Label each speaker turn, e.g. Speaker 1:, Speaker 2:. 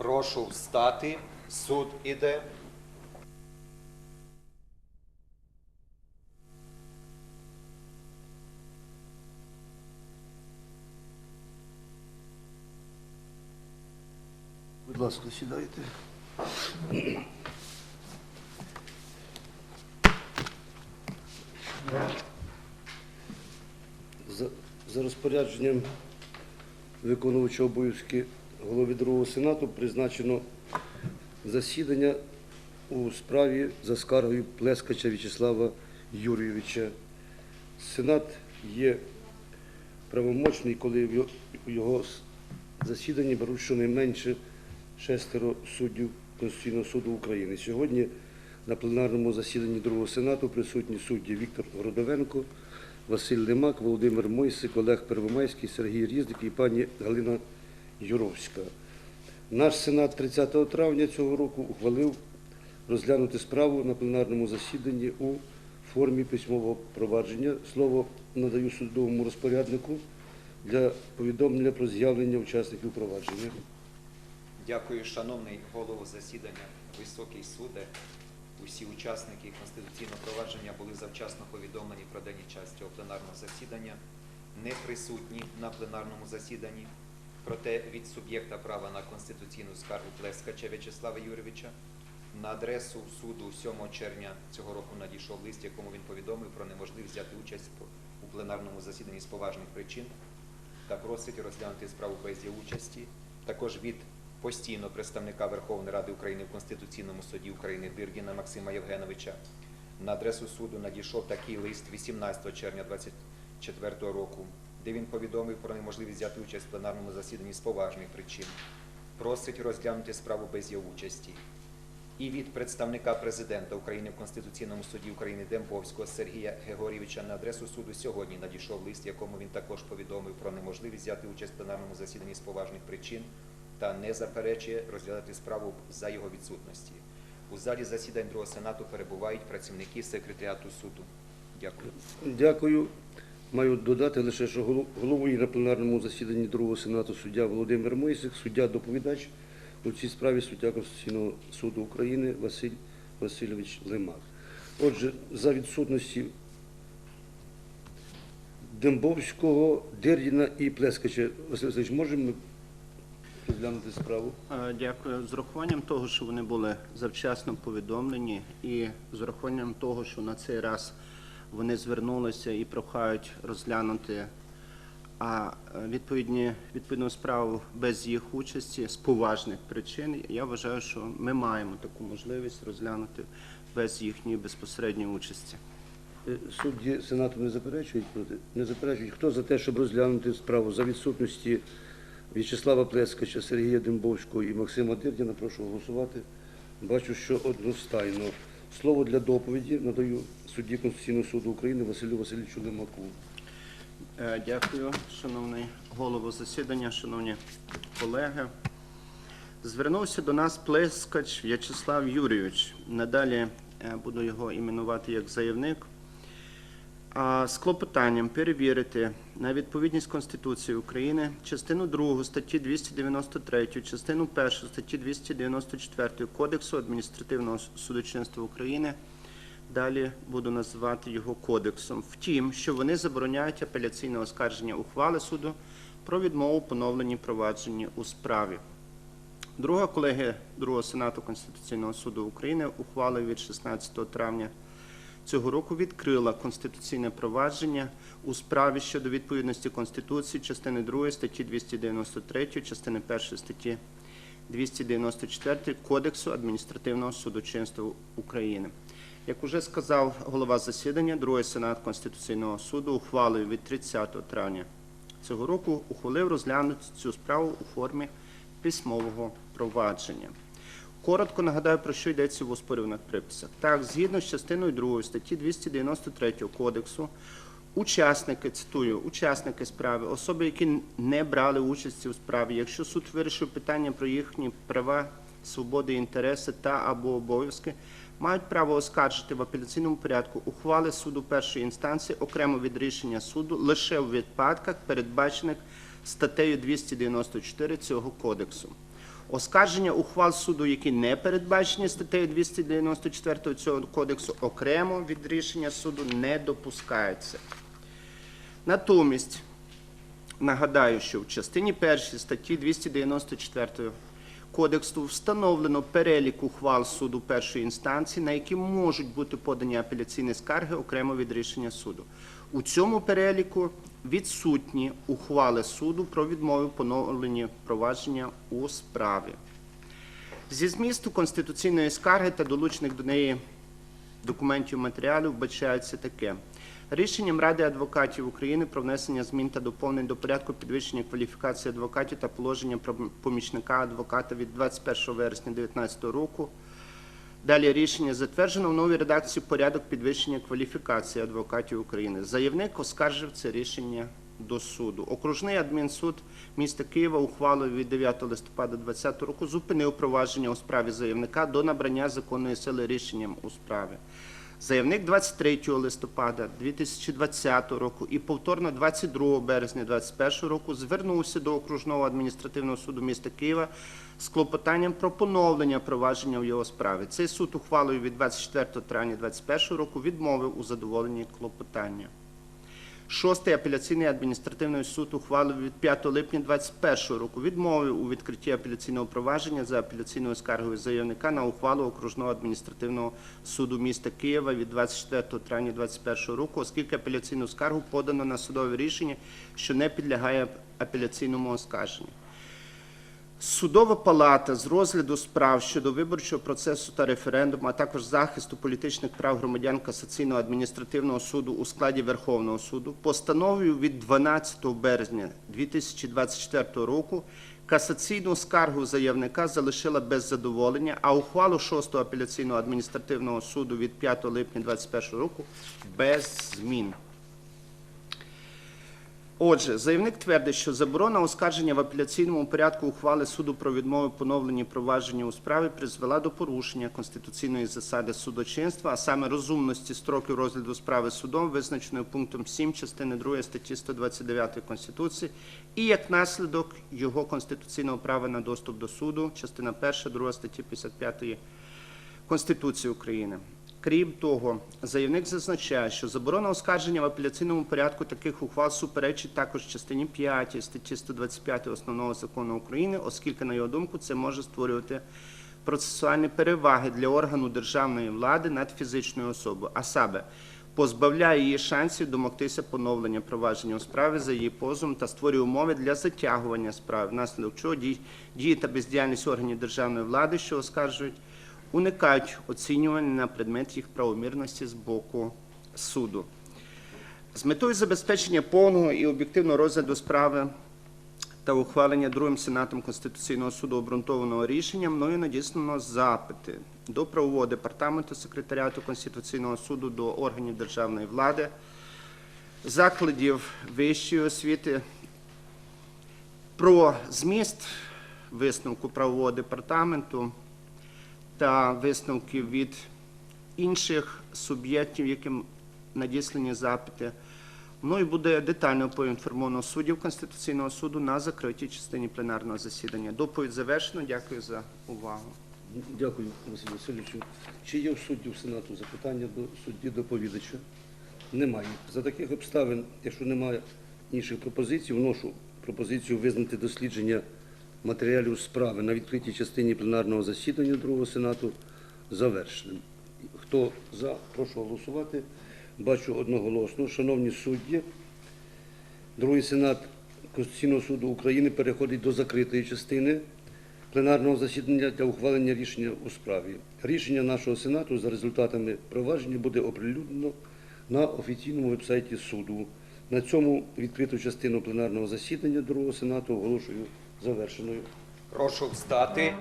Speaker 1: Прошу встати. Суд іде.
Speaker 2: Будь ласка, сідайте. За, за розпорядженням виконувача обов'язки голови другого сенату призначено засідання у справі за скаргою Плескача В'ячеслава Юрійовича. Сенат є правомочний, коли в його- засіданні беруть щонайменше шестеро суддів Конституційного суду України. Сьогодні на пленарному засіданні Другого Сенату присутні судді Віктор Городовенко, Василь Лимак, Володимир Мойсик, Олег Первомайський, Сергій Різник і пані Галина Юровська. Наш Сенат 30 травня цього року ухвалив розглянути справу на пленарному засіданні у формі письмового провадження. Слово надаю судовому розпоряднику для повідомлення про з'явлення учасників провадження.
Speaker 1: Дякую, шановний голово засідання, високий суде. Усі учасники конституційного провадження були завчасно повідомлені про день і час цього пленарного засідання, не присутні на пленарному засіданні. Проте від суб'єкта права на конституційну скаргу Плескача В'ячеслава Юрійовича на адресу суду 7 червня цього року надійшов лист, якому він повідомив про неможливість взяти участь у пленарному засіданні з поважних причин та просить розглянути справу без її участі. Також від постійного представника Верховної Ради України в Конституційному суді України Диргіна Максима Євгеновича на адресу суду надійшов такий лист 18 червня 2024 року, де він повідомив про неможливість взяти участь в пленарному засіданні з поважних причин. Просить розглянути справу без її участі. І від представника президента України в Конституційному суді України Дембовського Сергія Георгійовича на адресу суду сьогодні надійшов лист, якому він також повідомив про неможливість взяти участь в пленарному засіданні з поважних причин та не заперечує розглядати справу за його відсутності. У залі засідань Другого Сенату перебувають працівники секретаріату суду. Дякую.
Speaker 2: Дякую. Маю додати лише, що головою на пленарному засіданні Другого Сенату суддя Володимир Мойсик, суддя-доповідач у цій справі суддя Конституційного суду України Василь Васильович Лимак. Отже, за відсутності Дембовського, Дердіна і Плескача, Василь Васильович, можемо розглянути справу?
Speaker 3: Е, Дякую. З урахуванням того, що вони були завчасно повідомлені, і з урахуванням того, що на цей раз вони звернулися і прохають розглянути а е, відповідні відповідну справу без їх участі з поважних причин. Я вважаю, що ми маємо таку можливість розглянути без їхньої безпосередньої участі.
Speaker 2: Е, Судді Сенату не заперечують проти? Не заперечують. Хто за те, щоб розглянути справу за відсутності В'ячеслава Плескача, Сергія Дембовського і Максима Дирдіна, прошу голосувати. Бачу, що одностайно. Слово для доповіді надаю судді Конституційного суду України Василю Васильовичу Лимаку.
Speaker 3: Е, Дякую, шановний голово засідання, шановні колеги. Звернувся до нас Плескач В'ячеслав Юрійович. Надалі е, буду його іменувати як заявник. З клопотанням перевірити на відповідність Конституції України частину 2 статті 293, частину 1 статті 294 Кодексу адміністративного судочинства України Далі буду називати його кодексом. Втім, що вони забороняють апеляційне оскарження ухвали суду про відмову у поновленні провадженні у справі. Друга колегія Другого Сенату Конституційного суду України ухвалою від 16 травня цього року відкрила конституційне провадження у справі щодо відповідності Конституції частини 2 статті 293, частини 1 статті 294 Кодексу адміністративного судочинства України. Як уже сказав голова засідання, другий сенат Конституційного суду ухвалою від 30 травня цього року ухвалив розглянути цю справу у формі письмового провадження. Коротко нагадаю, про що йдеться в оспорюваних приписах. Так, згідно з частиною 2 статті 293 Кодексу, учасники, цитую, учасники справи, особи, які не брали участі у справі, якщо суд вирішив питання про їхні права, свободи, інтереси та або обов'язки, мають право оскаржити в апеляційному порядку ухвали суду першої інстанції окремо від рішення суду лише у випадках, передбачених статтею 294 цього кодексу. Оскарження ухвал суду, які не передбачені статтею 294 цього кодексу, окремо від рішення суду не допускається. Натомість нагадаю, що в частині першій статті 294 Кодексу встановлено перелік ухвал суду першої інстанції, на які можуть бути подані апеляційні скарги окремо від рішення суду. У цьому переліку відсутні ухвали суду про відмови в поновленні провадження у справі. Зі змісту конституційної скарги та долучених до неї документів матеріалів вбачається таке. Рішенням Ради адвокатів України про внесення змін та доповнень до порядку підвищення кваліфікації адвокатів та положення про помічника адвоката від 21 вересня 2019 року. Далі рішення затверджено в новій редакції порядок підвищення кваліфікації адвокатів України. Заявник оскаржив це рішення до суду. Окружний адмінсуд міста Києва ухвалою від 9 листопада 2020 року зупинив провадження у справі заявника до набрання законної сили рішенням у справі. Заявник 23 листопада 2020 року і повторно 22 березня 2021 року звернувся до окружного адміністративного суду міста Києва з клопотанням про поновлення провадження в його справі. Цей суд ухвалою від 24 травня 2021 року відмовив у задоволенні клопотання. Шостий апеляційний адміністративний суд ухвалив від 5 липня 2021 року відмовив у відкритті апеляційного провадження за апеляційною скаргою заявника на ухвалу окружного адміністративного суду міста Києва від 24 травня 2021 року, оскільки апеляційну скаргу подано на судове рішення, що не підлягає апеляційному оскарженню. Судова палата з розгляду справ щодо виборчого процесу та референдуму, а також захисту політичних прав громадян касаційного адміністративного суду у складі Верховного суду постановою від 12 березня 2024 року касаційну скаргу заявника залишила без задоволення, а ухвалу 6 апеляційного адміністративного суду від 5 липня 2021 року без змін. Отже, заявник твердить, що заборона оскарження в апеляційному порядку ухвали суду про відмову в поновленні провадження у справі призвела до порушення конституційної засади судочинства, а саме розумності строків розгляду справи судом, визначеної пунктом 7 частини 2 статті 129 Конституції, і як наслідок його конституційного права на доступ до суду, частина 1, 2 статті 55 Конституції України. Крім того, заявник зазначає, що заборона оскарження в апеляційному порядку таких ухвал суперечить також частині 5 статті 125 Основного закону України, оскільки, на його думку, це може створювати процесуальні переваги для органу державної влади над фізичною особою, а саме позбавляє її шансів домогтися поновлення провадження у справі за її позовом та створює умови для затягування справи, внаслідок чого дії та бездіяльність органів державної влади, що оскаржують, уникають оцінювання на предмет їх правомірності з боку суду. З метою забезпечення повного і об'єктивного розгляду справи та ухвалення другим сенатом Конституційного суду обґрунтованого рішення мною надіслано запити до правового департаменту секретаріату Конституційного суду до органів державної влади, закладів вищої освіти про зміст висновку правового департаменту та висновків від інших суб'єктів, яким надіслані запити. Мною буде детально поінформовано суддів Конституційного суду на закритій частині пленарного засідання. Доповідь завершено. Дякую за увагу.
Speaker 2: Дякую, Василю Васильовичу. Чи є в суддів Сенату запитання до судді доповідача? Немає. За таких обставин, якщо немає інших пропозицій, вношу пропозицію визнати дослідження матеріалів справи на відкритій частині пленарного засідання Другого Сенату завершеним. Хто за, прошу голосувати. Бачу одноголосно. Шановні судді, Другий Сенат Конституційного суду України переходить до закритої частини пленарного засідання для ухвалення рішення у справі. Рішення нашого Сенату за результатами провадження буде оприлюднено на офіційному вебсайті суду. На цьому відкриту частину пленарного засідання Другого Сенату оголошую завершеною.
Speaker 1: Прошу встати.